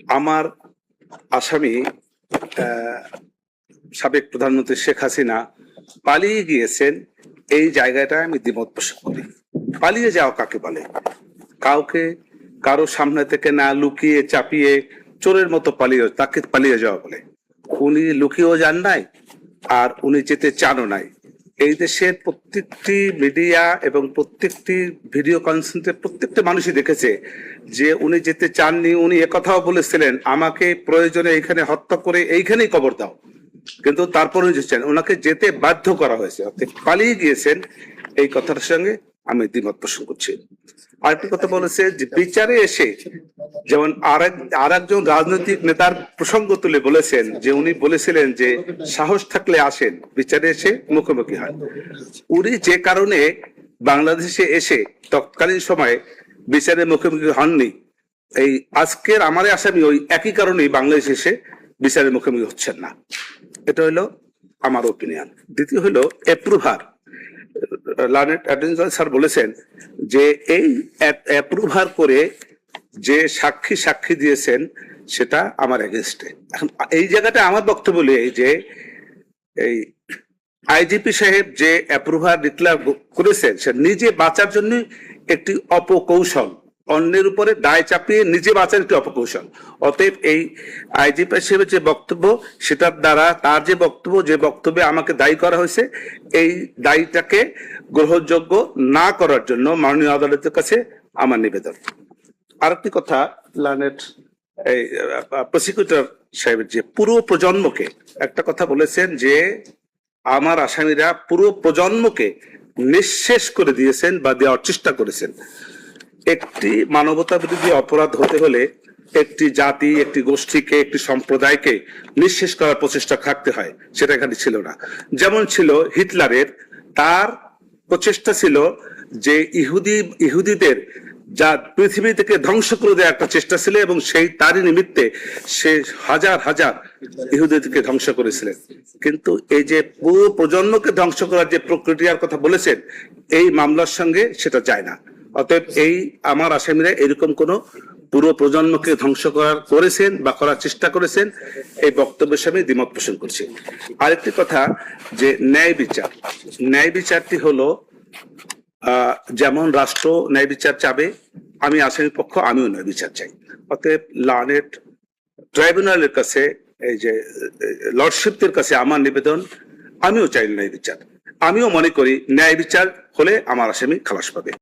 আমার আসামি সাবেক প্রধানমন্ত্রী শেখ হাসিনা পালিয়ে গিয়েছেন এই জায়গাটা আমি দ্বিমত পোষণ করি। পালিয়ে যাওয়া কাকে বলে? কাউকে, কারও সামনে থেকে না লুকিয়ে চাপিয়ে চোরের মতো পালিয়ে, তাকে পালিয়ে যাওয়া বলে। উনি লুকিয়েও যান নাই, আর উনি যেতে চানও নাই। এই দেশের প্রত্যেকটি মিডিয়া এবং প্রত্যেকটি ভিডিও কনসেন্টে প্রত্যেকটি মানুষই দেখেছে যে উনি যেতে চাননি, উনি একথাও বলেছিলেন, আমাকে প্রয়োজনে এখানে হত্যা করে এইখানেই কবর দাও। কিন্তু তারপরে যেছেন ওনাকে যেতে বাধ্য করা হয়েছে। পালিয়ে গিয়েছেন এই কথার সঙ্গে আমি দ্বিমত পোষণ করছি। আরেকটি কথা বলেছে যে বিচারে এসে যেমন আর একজন রাজনৈতিক নেতার প্রসঙ্গ তুলে বলেছেন যে উনি বলেছিলেন যে সাহস থাকলে আসেন, বিচারে এসে মুখোমুখি হয় উনি যে কারণে বাংলাদেশে এসে তৎকালীন সময়ে বিচারে মুখোমুখি হননি, এই আজকের আমারে আসামি ওই একই কারণেই বাংলাদেশে এসে বিচারের মুখোমুখি হচ্ছেন না। এটা হলো আমার ওপিনিয়ন দ্বিতীয় হলো অ্যাপ্রুভার লার্নেট অ্যাডভেঞ্চার স্যার বলেছেন যে এই অ্যাপ্রুভার করে যে সাক্ষী সাক্ষী দিয়েছেন, সেটা আমার এগেনস্টে এখন এই জায়গাটা আমার বক্তব্য এই যে এই আইজিপি সাহেব যে অ্যাপ্রুভার ডিক্লেয়ার করেছেন, সে নিজে বাঁচার জন্য একটি অপকৌশল। অন্যের উপরে দায় চাপিয়ে নিজে বাঁচার একটি অপকৌশল। অতএব এই আইজিপি সাহেবের যে বক্তব্য, সেটার দ্বারা তার যে বক্তব্য, যে বক্তব্যে আমাকে দায়ী করা হয়েছে, এই দায়ীটাকে গ্রহণযোগ্য না করার জন্য মাননীয় আদালতের কাছে আমার নিবেদন। আরেকটি কথা, লানেট, এই, প্রসিকিউটর সাহেবের যে পুরো প্রজন্মকে একটা কথা বলেছেন যে, আমার আসামিরা পুরো প্রজন্মকে নিঃশেষ করে দিয়েছেন বা দেওয়ার চেষ্টা করেছেন। একটি মানবতা বিরোধী অপরাধ হতে হলে একটি জাতি, একটি গোষ্ঠীকে, একটি সম্প্রদায়কে নিঃশেষ করার প্রচেষ্টা থাকতে হয়, সেটা এখানে ছিল না। যেমন ছিল হিটলারের, তার প্রচেষ্টা ছিল যে ইহুদি, ইহুদিদের যা পৃথিবী থেকে ধ্বংস করে দেওয়ার একটা চেষ্টা ছিল এবং সেই তারই নিমিত্তে সে হাজার হাজার ইহুদিদেরকে ধ্বংস করেছিলেন। কিন্তু এই যে পুরো প্রজন্মকে ধ্বংস করার যে প্রক্রিয়ার কথা বলেছেন, এই মামলার সঙ্গে সেটা যায় না। অতএব এই আমার আসামিরা এরকম কোন পুরো প্রজন্মকে ধ্বংস করার করেছেন বা করার চেষ্টা করেছেন, এই বক্তব্যের সামনে দ্বিমত পোষণ করছি। আরেকটি কথা যে ন্যায় বিচার। ন্যায় বিচারটি হলো যেমন রাষ্ট্র ন্যায় বিচার চাবে, আমি আসামি পক্ষ, আমিও ন্যায় বিচার চাই। অতএব লানেট ট্রাইব্যুনালের কাছে, এই যে লর্ডশিপদের কাছে আমার নিবেদন, আমিও চাই ন্যায় বিচার। আমিও মনে করি ন্যায় বিচার হলে আমার আসামি খালাস পাবে।